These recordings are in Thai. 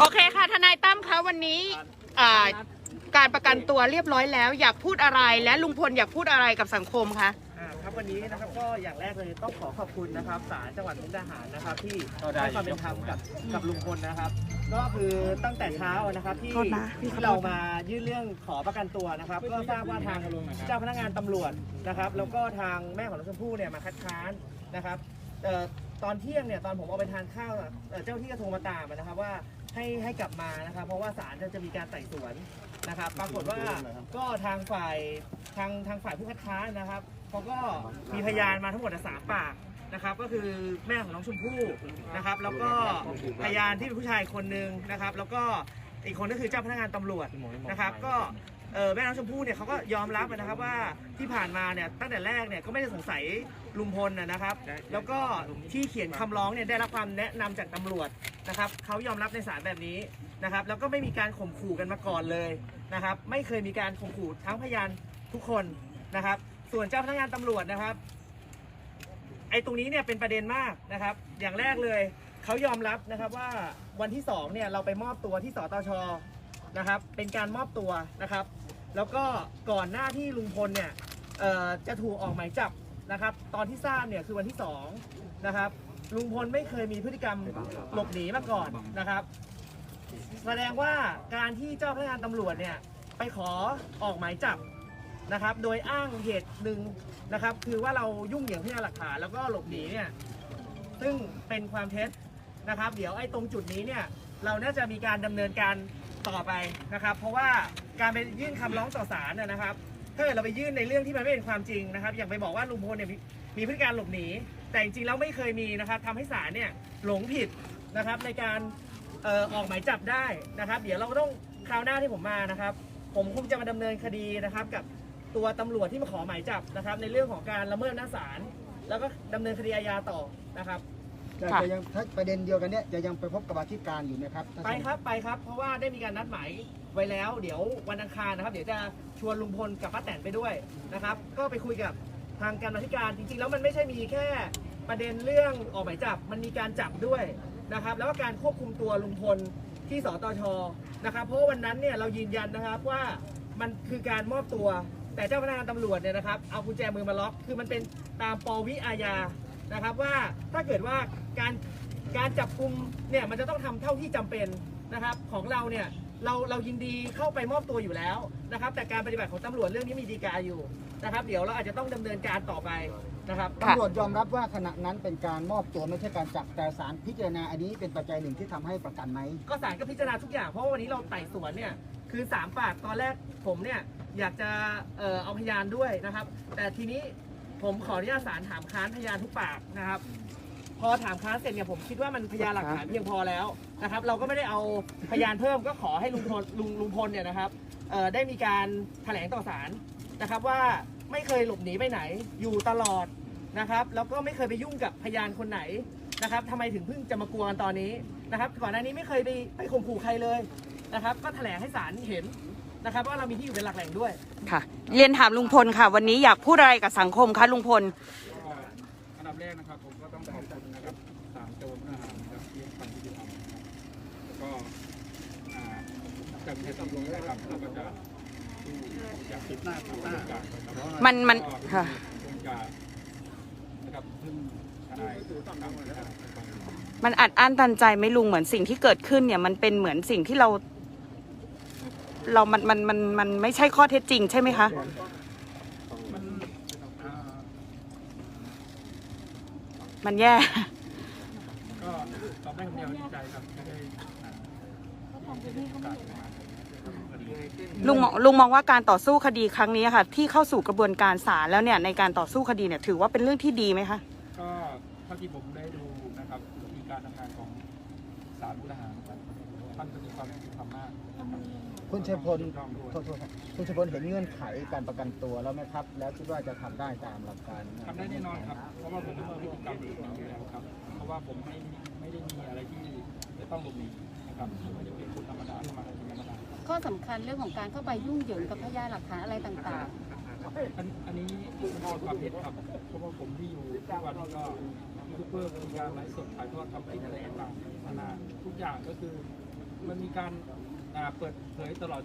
โอเคค่ะ ทนายตั้มคะวันนี้อ่าการประกันตัวเรียบร้อยแล้ว อยากพูดอะไรและลุงพลอยากพูดอะไรกับสังคมคะ อ่าครับวันนี้นะครับก็อย่างแรกเลยต้องขอขอบคุณนะครับศาลจังหวัดมุกดาหารนะครับ ที่ให้ความเป็นธรรมกับกับลุงพลนะครับ ก็คือตั้งแต่เช้านะครับที่โทษนะพี่ขอโทษ ที่เรามายื่นเรื่องขอประกันตัวนะครับ ก็ทราบว่าทางเจ้าพนักงานตำรวจนะครับ แล้วก็ทางแม่ของน้องชมพู่เนี่ยมาคัดค้านนะครับเอ่อตอนเที่ยงเนี่ยตอนผมเอาไปทานข้าวอะเอ่อเจ้าที่ก็โทรมาตามนะครับว่า ให้ให้กลับมานะครับ เพราะว่าศาลจะมีการไต่สวนนะครับ ปรากฏว่าก็ทางฝ่ายทางทางฝ่ายผู้คัดค้านนะครับเขาก็มีพยานมาทั้งหมดอะสามปากนะครับก็คือแม่ของน้องชมพู่นะครับ แล้วก็พยานที่เป็นผู้ชายคนหนึ่งนะครับ แล้วก็อีกคนก็คือเจ้าพนักงานตำรวจนะครับ ก็ เออแม่น้องชมพู่เนี่ยเขาก็ยอมรับนะครับว่าที่ผ่านมาเนี่ยตั้งแต่แรกเนี่ยก็ไม่ได้สงสัยลุงพลนะนะครับ แล้วก็ที่เขียนคำร้องเนี่ยได้รับความแนะนำจากตำรวจนะครับเขายอมรับในสารแบบนี้นะครับแล้วก็ไม่มีการข่มขู่กันมาก่อนเลยนะครับ ไม่เคยมีการข่มขู่ทั้งพยานทุกคนนะครับ ส่วนเจ้าพนักงานตำรวจนะครับ ไอ้ตรงนี้เนี่ยเป็นประเด็นมากนะครับ อย่างแรกเลยเขายอมรับนะครับว่าวันที่สองเนี่ยเราไปมอบตัวที่สตช นะครับ เป็นการมอบตัวนะครับ แล้วก็ก่อนหน้าที่ลุงพลเนี่ยจะถูกออกหมายจับนะครับ ตอนที่ทราบเนี่ยคือวันที่สองนะครับ ลุงพลไม่เคยมีพฤติกรรมหลบหนีมาก่อนนะครับ แสดงว่าการที่เจ้าพนักงานตำรวจเนี่ยไปขอออกหมายจับนะครับ โดยอ้างเหตุหนึ่งนะครับ คือว่าเรายุ่งเหยิงพยานหลักฐานแล้วก็หลบหนีเนี่ย ซึ่งเป็นความเท็จนะครับ เดี๋ยวไอ้ตรงจุดนี้เนี่ย เราน่าจะมีการดำเนินการ ต่อไปนะครับ เพราะว่าการไปยื่นคำร้องต่อศาลเนยนะครับถ้าเกิดเราไปยื่นในเรื่องที่มันไม่เป็นความจริงนะครับ อย่างไปบอกว่าลุงพลเนี่ยมีมีพฤติการหลบหนี แต่จริงๆแล้วไม่เคยมีนะครับทำให้ศาลเนี่ยหลงผิดนะครับ ในการเอ่อออกหมายจับได้นะครับ เดี๋ยวเราก็ต้องคราวหน้าที่ผมมานะครับ ผมคงจะมาดำเนินคดีนะครับ กับตัวตำรวจที่มาขอหมายจับนะครับ ในเรื่องของการละเมิดหน้าศาลแล้วก็ดำเนินคดีอาญาต่อนะครับ จะค่ะ จะยังถ้าประเด็นเดียวกันเนี่ยจะยังไปพบกับอธิการอยู่ไหมครับท่านไปครับไปครับ เพราะว่าได้มีการนัดหมายไว้แล้ว เดี๋ยววันอังคารนะครับ เดี๋ยวจะชวนลุงพลกับป้าแตนไปด้วยนะครับ ก็ไปคุยกับทางการอธิการจริงๆ แล้วมันไม่ใช่มีแค่ประเด็นเรื่องออกหมายจับมันมีการจับด้วยนะครับ แล้วก็การควบคุมตัวลุงพลที่สตชนะครับ เพราะว่าวันนั้นเนี่ยเรายืนยันนะครับว่ามันคือการมอบตัวแต่เจ้าพนักงานตำรวจเนี่ยนะครับเอากุญแจมือมาล็อกคือมันเป็นตามปวิอาญา นะครับว่าถ้าเกิดว่าการการจับกลุ่มเนี่ยมันจะต้องทำเท่าที่จำเป็นนะครับ ของเราเนี่ยเราเรายินดีเข้าไปมอบตัวอยู่แล้วนะครับ แต่การปฏิบัติของตำรวจเรื่องนี้มีดีกาอยู่นะครับ เดี๋ยวเราอาจจะต้องดำเนินการต่อไปนะครับค่ะตำรวจยอมรับว่าขณะนั้นเป็นการมอบตัวไม่ใช่การจับแต่ศาลพิจารณาอันนี้เป็นปัจจัยหนึ่งที่ทำให้ประกันไหมก็ศาลก็พิจารณาทุกอย่างเพราะว่าวันนี้เราไต่สวนเนี่ยคือสามปากตอนแรกผมเนี่ยอยากจะเอ่อเอาพยานด้วยนะครับ แต่ทีนี้ ผมขออนุญาตศาลถามค้านพยานทุกปากนะครับ พอถามค้านเสร็จเนี่ยผมคิดว่ามันพยานหลักฐานเพียงพอแล้วนะครับ เราก็ไม่ได้เอาพยานเพิ่มก็ขอให้ลุงพลลุงลุงพลเนี่ยนะครับเอ่อได้มีการแถลงต่อศาลนะครับว่าไม่เคยหลบหนีไปไหนอยู่ตลอดนะครับแล้วก็ไม่เคยไปยุ่งกับพยานคนไหนนะครับทำไมถึงเพิ่งจะมากลัวกันตอนนี้นะครับก่อนหน้านี้ไม่เคยไปไปข่มขู่ใครเลยนะครับ ก็แถลงให้ศาลเห็น นะครับว่าเรามีที่อยู่เป็นหลักแหล่งด้วย ค่ะ เรียนถามลุงพลค่ะ วันนี้อยากพูดอะไรกับสังคมคะลุงพลก็อันดับแรกนะครับผมก็ต้องขอบคุณนะครับสามจังหวัดมุกดาหารนะครับที่ให้ความยุติธรรมนะครับแล้วก็อ่าจากที่ตำรวจนะครับเราก็จะสู้อย่างติดหน้าติดหน้ากันนะครับมันมันค่ะ คงจะนะครับพึ่งทนายทำนะครับมันอัดอั้นตันใจไหม่ลุงเหมือนสิ่งที่เกิดขึ้นเนี่ยมันเป็นเหมือนสิ่งที่เรา เรามันมันมันมันไม่ใช่ข้อเท็จจริงใช่ไหมคะ มันอ่ามันแย่ ก็ตอบได้คำเดียวดีใจครับไม่ได้อ่าไม่ได้โอกาสมาคดีลุงมองลุงมองว่าการต่อสู้คดีครั้งนี้ค่ะ ที่เข้าสู่กระบวนการศาลแล้วเนี่ยในการต่อสู้คดีเนี่ยถือว่าเป็นเรื่องที่ดีไหมคะก็เท่าที่ผมได้ดูนะครับวิธีการทำงานของศาลมุกดาหารนะครับ ท่านจะมีความยุติธรรมมากนะครับคุณชัยพลถูกต้องด้วยโทษโทษครับคุณชัยพลเห็นเงื่อนไขการประกันตัวแล้วไหมครับ แล้วคิดว่าจะทำได้ตามหลักการหมทำได้แน่นอนครับ เพราะว่าผมมีพฤติกรรมแบบนี้อยู่แล้วครับ เพราะว่าผมไม่ไม่ได้มีอะไรที่จะต้องหลบหนีนะครับไม่ได้เป็นคนธรรมดาเข้ามาเป็นธรรมดาครับข้อสำคัญเรื่องของการเข้าไปยุ่งเหยิงกับพยานหลักฐานอะไรต่างอันอันนี้เป็นความผิดครับ เพราะว่าผมที่อยู่ทุกวันนี้ก็ยูทูบเบอร์มีการไลฟ์สดถ่ายทอดทำกินอะไรต่างๆนานาทุกอย่างก็คือ มันมีการอ่าเปิดเผยตลอด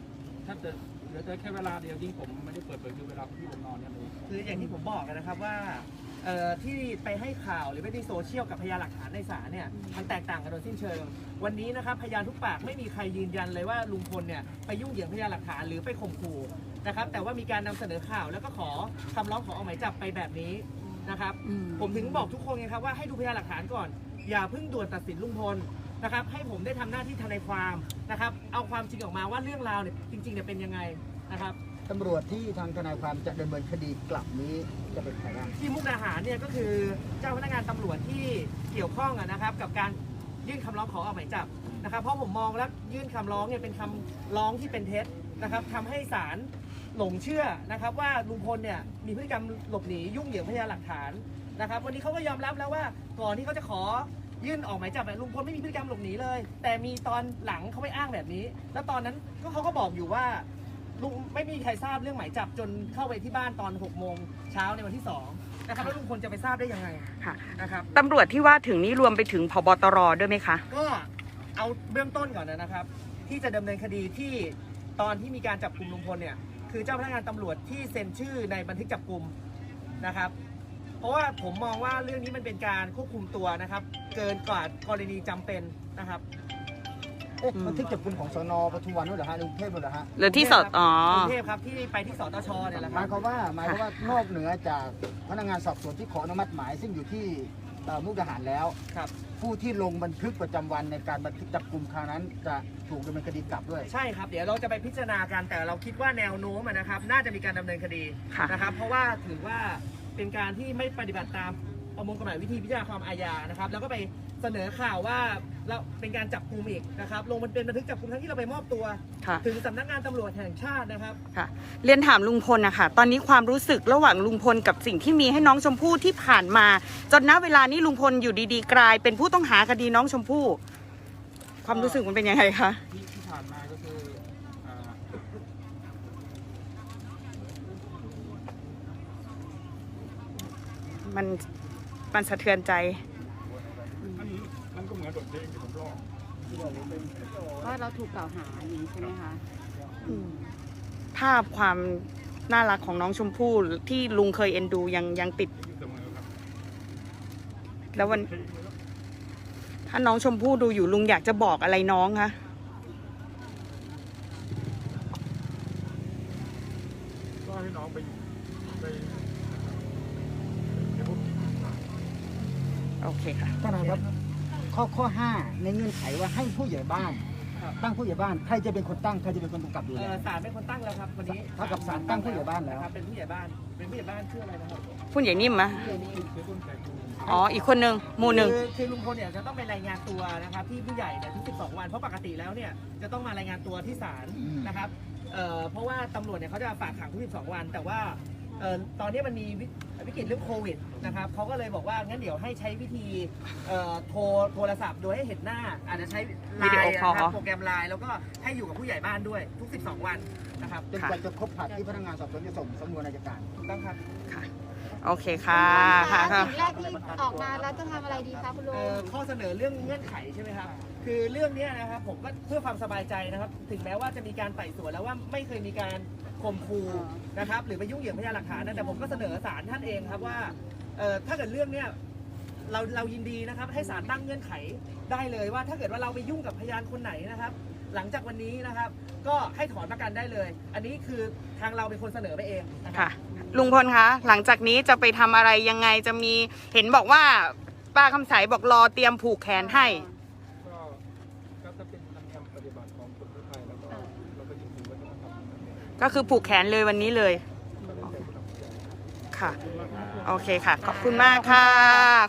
ถ้าจะเหลือแต่แค่เวลาเดียวที่ผมไม่ได้เปิดเผยคือเวลาที่ผมนอนเนี่ยเองคืออย่างที่ผมบอกนะครับว่าเอ่อที่ไปให้ข่าวหรือไปในโซเชียลกับพยานหลักฐานในศาลเนี่ยมันแตกต่างกันโดยสิ้นเชิง วันนี้นะครับพยานทุกปากไม่มีใครยืนยันเลยว่าลุงพลเนี่ยไปยุ่งเหยิงพยานหลักฐานหรือไปข่มขู่นะครับแต่ว่ามีการนำเสนอข่าวแล้วก็ขอคำร้องขอออกหมายจับไปแบบนี้นะครับอืมผมถึงบอกทุกคนไงครับว่าให้ดูพยานหลักฐานก่อน อย่าเพิ่งด่วนตัดสินลุงพล นะครับให้ผมได้ทำหน้าที่ทนายความนะครับเอาความจริงออกมาว่าเรื่องราวเนี่ยจริงๆเนี่ยเป็นยังไงนะครับตำรวจที่ทางทนายความจะดำเนินคดีกลับนี้จะเป็นใครบ้างที่มุกดาหารเนี่ยก็คือเจ้าพนักงานตำรวจที่เกี่ยวข้องอะนะครับ กับการยื่นคำร้องขอออกหมายจับนะครับ เพราะผมมองแล้วยื่นคำร้องเนี่ยเป็นคำร้องที่เป็นเท็จนะครับทำให้ศาลหลงเชื่อนะครับ ว่าลุงพลเนี่ยมีพฤติกรรมหลบหนียุ่งเหยิงพยานหลักฐานนะครับ วันนี้เขาก็ยอมรับแล้วว่าก่อนที่เขาจะขอ ยื่นออกหมายจับเนี่ยลุงพลไม่มีพฤติกรรมหลบหนีเลย แต่มีตอนหลังเขาไปอ้างแบบนี้ แล้วตอนนั้นก็เขาก็บอกอยู่ว่าลุงไม่มีใครทราบเรื่องหมายจับจนเข้าไปที่บ้านตอน6โมงเช้าในวันที่2นะครับแล้วลุงพลจะไปทราบได้ยังไงค่ะ นะครับ ตำรวจที่ว่าถึงนี้รวมไปถึงพบตรด้วยไหมคะ ก็เอาเบื้องต้นก่อนนะครับ ที่จะดำเนินคดีที่ตอนที่มีการจับกลุ่มลุงพลเนี่ยคือเจ้าพนักงานตำรวจที่เซ็นชื่อในบันทึกจับกลุ่มนะครับ เพราะว่าผมมองว่าเรื่องนี้มันเป็นการควบคุมตัวนะครับ เกินกว่ากรณีจำเป็นนะครับ เอ๊ะอืมบันทึกจับกลุ่มของสนปทุมวันด้วยเหรอฮะในกรุงเทพด้วยเหรอฮะหรือที่สดอ๋อ กรุงเทพครับที่ไปที่สตชเนี่ยแหละหครัมายบ ความว่าหมายความว่านอกเหนือจากพนักงานสอบสวนที่ขออนุมัติหมาย ซึ่งอยู่ที่เอ่อมุกดาหารแล้ว ครับ ผู้ที่ลงบันทึกประจำวันในการบันทึกจับกลุ่มคราวนั้น จะถูกดำเนินคดีกลับด้วย ใช่ครับ เดี๋ยวเราจะไปพิจารณากันแต่เราคิดว่าแนวโน้มอะนะครับ น่าจะมีการดำเนินคดีค่ะ นะครับ เพราะว่าถือว่า เป็นการที่ไม่ปฏิบัติตามประมวลกฎหมายวิธีพิจารณาความอาญานะครับ แล้วก็ไปเสนอข่าวว่าเราเป็นการจับกลุ่มอีกนะครับ ลงมันเป็นบันทึกจับกลุ่มทั้งที่เราไปมอบตัว ค่ะ ถึงสำนักงานตำรวจแห่งชาตินะครับ ค่ะเรียนถามลุงพลนะคะตอนนี้ความรู้สึกระหว่างลุงพลกับสิ่งที่มีให้น้องชมพู่ที่ผ่านมา จนณเวลานี้ลุงพลอยู่ดีๆ กลาย เป็นผู้ต้องหาคดีน้องชมพู่ ความรู้สึกมันเป็นยังไงคะที่ที่ผ่านมาก็คืออ่า มันมันสะเทือนใจมันมันก็เหมือนบทเพลงที่ผมร้องว่าเราถูกกล่าวหาอย่างนี้ใช่ไหมคะภาพความน่ารักของน้องชมพู่ที่ลุงเคยเอ็นดูยังยังติดอยู่เสมอครับแล้ววัน ถ้าน้องชมพู่ดูอยู่ลุงอยากจะบอกอะไรน้องคะ ก็ให้น้องไปไปเดี๋ยวผม โอเคค่ะท่านนายครับข้อข้อ5ในเงื่อนไขว่าให้ผู้ใหญ่บ้าน ครับ ตั้งผู้ใหญ่บ้านใครจะเป็นคนตั้งใครจะเป็นคนกำกับดูเอ่แลอศาลเป็นคนตั้งแล้วครับวันนี้เท่ากับศาลตั้งผู้ใหญ่บ้านแล้ว ครับเป็นผู้ใหญ่บ้าน เป็นผู้ใหญ่บ้านชื่ออะไรนะครับผู้ใหญ่นิ่มมะคือต้นแขกดูอ๋อ อีกคนหนึ่งหมู่หนึ่ง คือคือลุงพลเนี่ยจะต้องไปรายงานตัวนะครับที่ผู้ใหญ่เนี่ยทุก12 วัน เพราะปกติแล้วเนี่ยจะต้องมารายงานตัวที่ศาลอืมนะครับเอ่อเพราะว่าตำรวจเนี่ยเขาจะฝากขังทุก12 วัน แต่ว่า เอ่อตอนนี้มันมีวิวิกฤตเรื่องโควิดนะครับเขาก็เลยบอกว่างั้นเดี๋ยวให้ใช้วิธีเอ่อโทรโทรศัพท์โดยให้เห็นหน้า อาจจะใช้ไลวิดีโอน์คอลนะครับโปรแกรมไลน์แล้วก็ให้อยู่กับผู้ใหญ่บ้านด้วยทุก 12 วันนะครับจนกว่าจะครบผลัดที่พนักงานสอบสวนจะส่งสำนวนอัยการ ถูกต้องครับ ค่ะ โอเคค่ะค่ะค่ะ สิ่งแรกที่ออกมาแล้วจะทำอะไรดีคะคุณลุเอ่งอข้อเสนอเรื่องเงื่อนไขใช่ไหมครับคือเรื่องเนี้ยนะครับผมก็เพื่อความสบายใจนะครับ ถึงแม้ว่าจะมีการไต่สวนแล้วว่าไม่เคยมีการ ข่มขู่นะครับ หรือไปยุ่งเหยิงพยานหลักฐานนะแต่ผมก็เสนอศาลท่านเองครับว่าเอ่อถ้าเกิดเรื่องเนี้ยเราเรายินดีนะครับให้ศาลตั้งเงื่อนไขได้เลยว่า ถ้าเกิดว่าเราไปยุ่งกับพยานคนไหนนะครับ หลังจากวันนี้นะครับ ก็ให้ถอนประกันได้เลย อันนี้คือทางเราเป็นคนเสนอไปเองนะครัค่ะ บ ลุงพลคะ หลังจากนี้จะไปทำอะไรยังไงจะมีเห็นบอกว่าป้าคำใสบอกรอเตรียมผูกแขนให้ ก็คือผูกแขนเลยวันนี้เลย ค่ะ โอเคค่ะ ขอบคุณมากค่ะ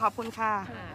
ขอบคุณค่ะ